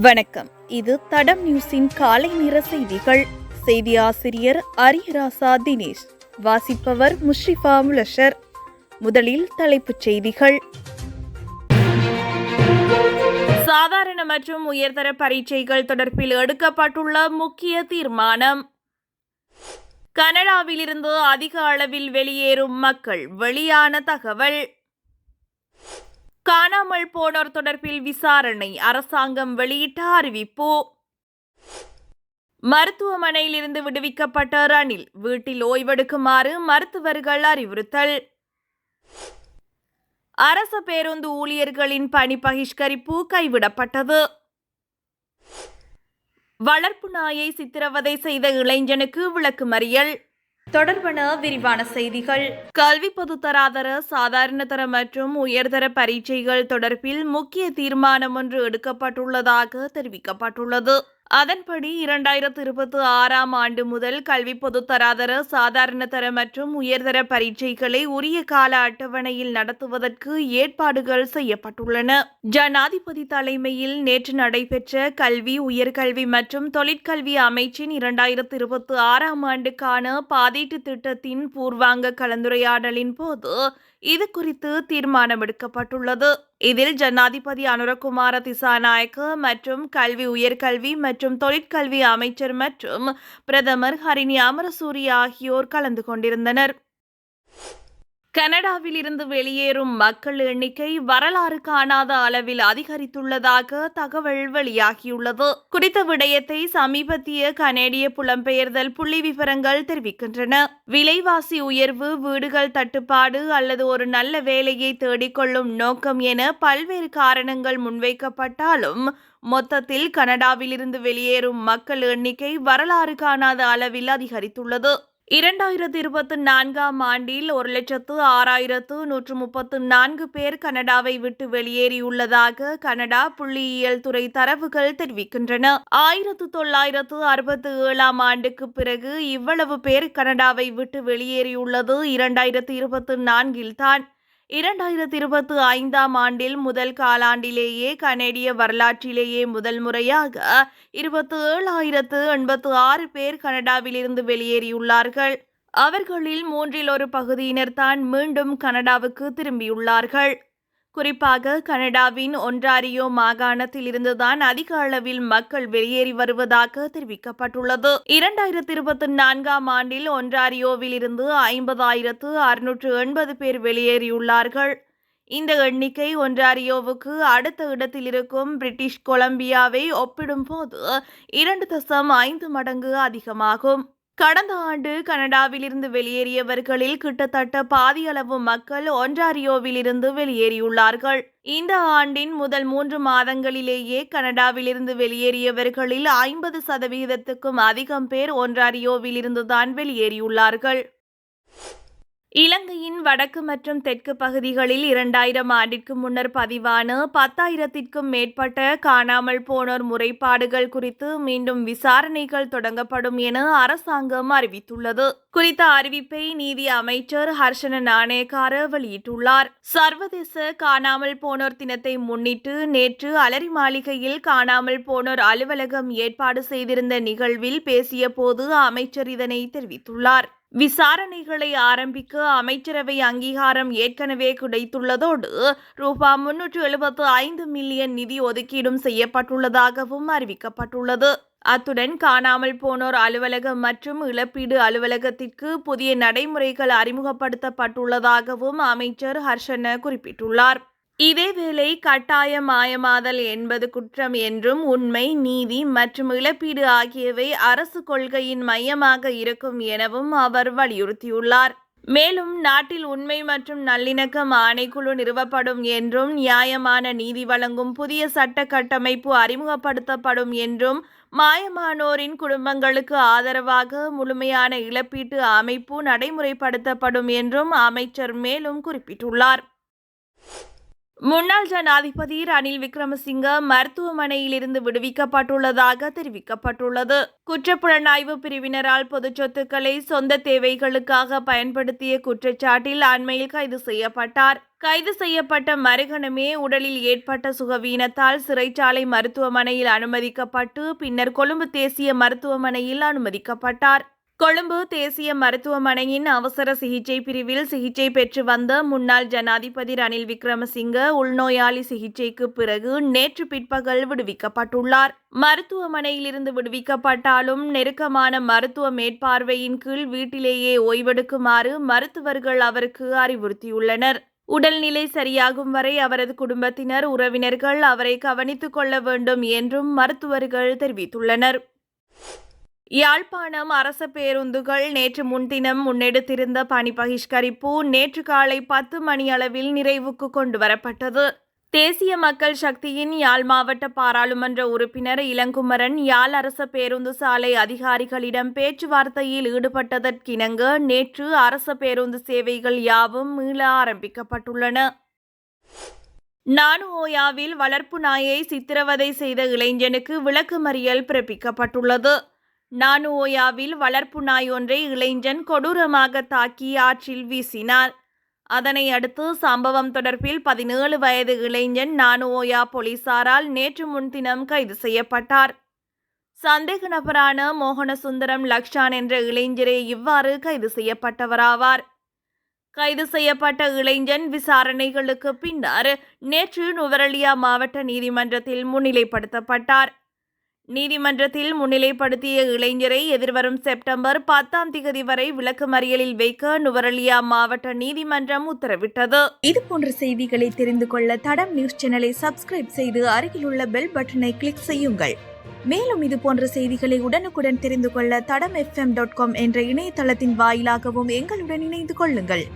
வணக்கம். இது தடம் நியூஸின் காலை நிற செய்திகள். செய்தி ஆசிரியர் அரியராசா தினேஷ். வாசிப்பவர் முஷ்ரிஃபா முலஷர். முதலில் தலைப்புச் செய்திகள். சாதாரண மற்றும் உயர்தர பரீட்சைகள் தொடர்பில் எடுக்கப்பட்டுள்ள முக்கிய தீர்மானம். கனடாவிலிருந்து அதிக அளவில் வெளியேறும் மக்கள் வெளியான தகவல். காணாமல் போனோர் தொடர்பில் விசாரணை அரசாங்கம் வெளியிட்ட அறிவிப்பு. மருத்துவமனையிலிருந்து விடுவிக்கப்பட்ட ரணில் வீட்டில் ஓய்வெடுக்குமாறு மருத்துவர்கள் அறிவுறுத்தல். அரச பேருந்து ஊழியர்களின் பணி பகிஷ்கரிப்பு கைவிடப்பட்டது. வளர்ப்பு நாயை சித்திரவதை செய்த இளைஞனுக்கு விளக்குமறியல். தொடர்பான விரிவான செய்திகள். கல்வி பொதுத்தராதர சாதாரணதர மற்றும் உயர்தர பரீட்சைகள் தொடர்பில் முக்கிய தீர்மானம் ஒன்று எடுக்கப்பட்டுள்ளதாக தெரிவிக்கப்பட்டுள்ளது. அதன்படி இரண்டாயிரத்து இருபத்தி ஆறாம் ஆண்டு முதல் கல்வி பொதுத்தராதர சாதாரணதர மற்றும் உயர்தர பரீட்சைகளை உரிய கால அட்டவணையில் நடத்துவதற்கு ஏற்பாடுகள் செய்யப்பட்டுள்ளன. ஜனாதிபதி தலைமையில் நேற்று நடைபெற்ற கல்வி உயர்கல்வி மற்றும் தொழிற்கல்வி அமைச்சின் இரண்டாயிரத்து இருபத்தி ஆறாம் ஆண்டுக்கான பாதீட்டு திட்டத்தின் பூர்வாங்க கலந்துரையாடலின் போது இது குறித்து தீர்மானம் எடுக்கப்பட்டுள்ளது. இதில் ஜனாதிபதி அனுரகுமார திசாநாயக்க மற்றும் கல்வி உயர்கல்வி மற்றும் தொழிற்கல்வி அமைச்சர் மற்றும் பிரதமர் ஹரிணி அமரசூரி ஆகியோர் கலந்து கொண்டிருந்தனர். கனடாவில் இருந்து வெளியேறும் மக்கள் எண்ணிக்கை வரலாறு காணாத அளவில் அதிகரித்துள்ளதாக தகவல் வெளியாகியுள்ளது. குறித்த விடயத்தை சமீபத்திய கனேடிய புலம்பெயர்தல் புள்ளி விவரங்கள் தெரிவிக்கின்றன. விலைவாசி உயர்வு வீடுகள் தட்டுப்பாடு அல்லது ஒரு நல்ல வேலையை தேடிக்கொள்ளும் நோக்கம் என பல்வேறு காரணங்கள் முன்வைக்கப்பட்டாலும் மொத்தத்தில் கனடாவிலிருந்து வெளியேறும் மக்கள் எண்ணிக்கை வரலாறு காணாத அளவில் அதிகரித்துள்ளது. இரண்டாயிரத்தி இருபத்தி நான்காம் ஆண்டில் ஒரு லட்சத்து ஆறாயிரத்து நூற்று முப்பத்து நான்கு பேர் கனடாவை விட்டு வெளியேறியுள்ளதாக கனடா புள்ளியியல் துறை தரவுகள் தெரிவிக்கின்றன. ஆயிரத்து தொள்ளாயிரத்து அறுபத்தி ஏழாம் ஆண்டுக்கு பிறகு இவ்வளவு பேர் கனடாவை விட்டு வெளியேறியுள்ளது இரண்டாயிரத்து இருபத்தி நான்கில்தான் இரண்டாயிரத்தி இருபத்தி ஐந்தாம் ஆண்டில் முதல் காலாண்டிலேயே கனேடிய வரலாற்றிலேயே முதல் முறையாக இருபத்தி ஏழாயிரத்து எண்பத்து ஆறு பேர் கனடாவிலிருந்து வெளியேறியுள்ளார்கள். அவர்களில் மூன்றில் ஒரு பகுதியினர் தான் மீண்டும் கனடாவுக்கு திரும்பியுள்ளார்கள். குறிப்பாக கனடாவின் ஒன்றாரியோ மாகாணத்தில் இருந்துதான் அதிக அளவில் மக்கள் வெளியேறி வருவதாக தெரிவிக்கப்பட்டுள்ளது. இரண்டாயிரத்தி இருபத்தி நான்காம் ஆண்டில் ஒன்றாரியோவில் இருந்து ஐம்பதாயிரத்து அறுநூற்று எண்பது பேர் வெளியேறியுள்ளார்கள். இந்த எண்ணிக்கை ஒன்றாரியோவுக்கு அடுத்த இடத்தில் இருக்கும் பிரிட்டிஷ் கொலம்பியாவை ஒப்பிடும்போது இரண்டு தசம் ஐந்து மடங்கு அதிகமாகும். கடந்த ஆண்டு கனடாவிலிருந்து வெளியேறியவர்களில் கிட்டத்தட்ட பாதியளவு மக்கள் ஒன்றாரியோவிலிருந்து வெளியேறியுள்ளார்கள். இந்த ஆண்டின் முதல் மூன்று மாதங்களிலேயே கனடாவிலிருந்து வெளியேறியவர்களில் ஐம்பது சதவிகிதத்துக்கும் அதிகம் பேர் ஒன்றாரியோவிலிருந்து தான் வெளியேறியுள்ளார்கள். இலங்கையின் வடக்கு மற்றும் தெற்கு பகுதிகளில் இரண்டாயிரம் ஆண்டிற்கு முன்னர் பதிவான பத்தாயிரத்திற்கும் மேற்பட்ட காணாமல் போனோர் முறைப்பாடுகள் குறித்து மீண்டும் விசாரணைகள் தொடங்கப்படும் என அரசாங்கம் அறிவித்துள்ளது. குறித்த அறிவிப்பை நீதி அமைச்சர் ஹர்ஷன நாணயக்கார வெளியிட்டுள்ளார். சர்வதேச காணாமல் போனோர் தினத்தை முன்னிட்டு நேற்று அலரி மாளிகையில் காணாமல் போனோர் அலுவலகம் ஏற்பாடு செய்திருந்த நிகழ்வில் பேசிய போது அமைச்சர் இதனை தெரிவித்துள்ளார். விசாரணைகளை ஆரம்பிக்க அமைச்சரவை அங்கீகாரம் ஏற்கனவே கிடைத்துள்ளதோடு ரூபா முன்னூற்று எழுபத்து ஐந்து மில்லியன் நிதி ஒதுக்கீடும் செய்யப்பட்டுள்ளதாகவும் அறிவிக்கப்பட்டுள்ளது. அத்துடன் காணாமல் போனோர் அலுவலகம் மற்றும் இழப்பீடு அலுவலகத்திற்கு புதிய நடைமுறைகள் அறிமுகப்படுத்தப்பட்டுள்ளதாகவும் அமைச்சர் ஹர்ஷன குறிப்பிட்டுள்ளார். இதேவேளை கட்டாய மாயமாதல் என்பது குற்றம் என்றும் உண்மை நீதி மற்றும் இழப்பீடு ஆகியவை அரசு கொள்கையின் மையமாக இருக்கும் எனவும் அவர் வலியுறுத்தியுள்ளார். மேலும் நாட்டில் உண்மை மற்றும் நல்லிணக்கம் ஆணைக்குழு நிறுவப்படும் என்றும் நியாயமான நீதி வழங்கும் புதிய சட்ட கட்டமைப்பு அறிமுகப்படுத்தப்படும் என்றும் மாயமானோரின் குடும்பங்களுக்கு ஆதரவாக முழுமையான இழப்பீட்டு அமைப்பு நடைமுறைப்படுத்தப்படும் என்றும் அமைச்சர் மேலும் குறிப்பிட்டுள்ளார். முன்னாள் ஜனாதிபதி ரணில் விக்ரமசிங்க மருத்துவமனையிலிருந்து விடுவிக்கப்பட்டுள்ளதாக தெரிவிக்கப்பட்டுள்ளது. குற்றப்புலனாய்வு பிரிவினரால் பொது சொத்துக்களை சொந்த தேவைகளுக்காக பயன்படுத்திய குற்றச்சாட்டில் அண்மையில் கைது செய்யப்பட்டார். கைது செய்யப்பட்ட மறுகணமே உடலில் ஏற்பட்ட சுகவீனத்தால் சிறைச்சாலை மருத்துவமனையில் அனுமதிக்கப்பட்டு பின்னர் கொழும்பு தேசிய மருத்துவமனையில் அனுமதிக்கப்பட்டார். கொழும்பு தேசிய மருத்துவமனையின் அவசர சிகிச்சை பிரிவில் சிகிச்சை பெற்று வந்த முன்னாள் ஜனாதிபதி ரணில் விக்ரமசிங்க உள்நோயாளி சிகிச்சைக்கு பிறகு நேற்று பிற்பகல் விடுவிக்கப்பட்டுள்ளார். மருத்துவமனையிலிருந்து விடுவிக்கப்பட்டாலும் நெருக்கமான மருத்துவ மேற்பார்வையின் கீழ் வீட்டிலேயே ஓய்வெடுக்குமாறு மருத்துவர்கள் அவருக்கு அறிவுறுத்தியுள்ளனர். உடல்நிலை சரியாகும் வரை அவரது குடும்பத்தினர் உறவினர்கள் அவரை கவனித்துக் கொள்ள வேண்டும் என்றும் மருத்துவர்கள் தெரிவித்துள்ளனர். யாழ்ப்பாணம் அரச பேருந்துகள் நேற்று முன்தினம் முன்னெடுத்திருந்த பணி பகிஷ்கரிப்பு நேற்று காலை பத்து மணி அளவில் நிறைவுக்கு கொண்டு வரப்பட்டது. தேசிய மக்கள் சக்தியின் யாழ் மாவட்ட பாராளுமன்ற உறுப்பினர் இளங்குமரன் யாழ் அரச பேருந்து சாலை அதிகாரிகளிடம் பேச்சுவார்த்தையில் ஈடுபட்டதற்கிணங்க நேற்று அரச பேருந்து சேவைகள் யாவும் மீள ஆரம்பிக்கப்பட்டுள்ளன. நானுஓயாவில் வளர்ப்பு நாயை சித்திரவதை செய்த இளைஞனுக்கு விளக்குமறியல் பிறப்பிக்கப்பட்டுள்ளது. நானுஓயாவில் வளர்ப்பு நாய் ஒன்றை இளைஞன் கொடூரமாக தாக்கி ஆற்றில் வீசினார் அதனை அடுத்து சம்பவம் தொடர்பில் பதினேழு வயது இளைஞன் நானுஓயா போலீசாரால் நேற்று முன்தினம் கைது செய்யப்பட்டார். சந்தேக நபரான மோகனசுந்தரம் லக்ஷான் என்ற இளைஞரே இவ்வாறு கைது செய்யப்பட்டவராவார். கைது செய்யப்பட்ட இளைஞன் விசாரணைகளுக்கு பின்னர் நேற்று நுவரலியா மாவட்ட நீதிமன்றத்தில் முன்னிலைப்படுத்தப்பட்டார். நீதிமன்றத்தில் முன்னிலைப்படுத்திய இளைஞரை எதிர்வரும் செப்டம்பர் பத்தாம் திகதி வரை விளக்குமறியலில் வைக்க நுவரலியா மாவட்ட நீதிமன்றம் உத்தரவிட்டது. இது போன்ற செய்திகளை தெரிந்து கொள்ள தடம் நியூஸ் சேனலை சப்ஸ்கிரைப் செய்து அருகிலுள்ள பெல் பட்டனை கிளிக் செய்யுங்கள். மேலும் இது போன்ற செய்திகளை உடனுக்குடன் தெரிந்து கொள்ள தடம் எஃப்எம் டாட் காம் என்ற இணையதளத்தின் வாயிலாகவும் எங்களுடன் இணைந்து கொள்ளுங்கள்.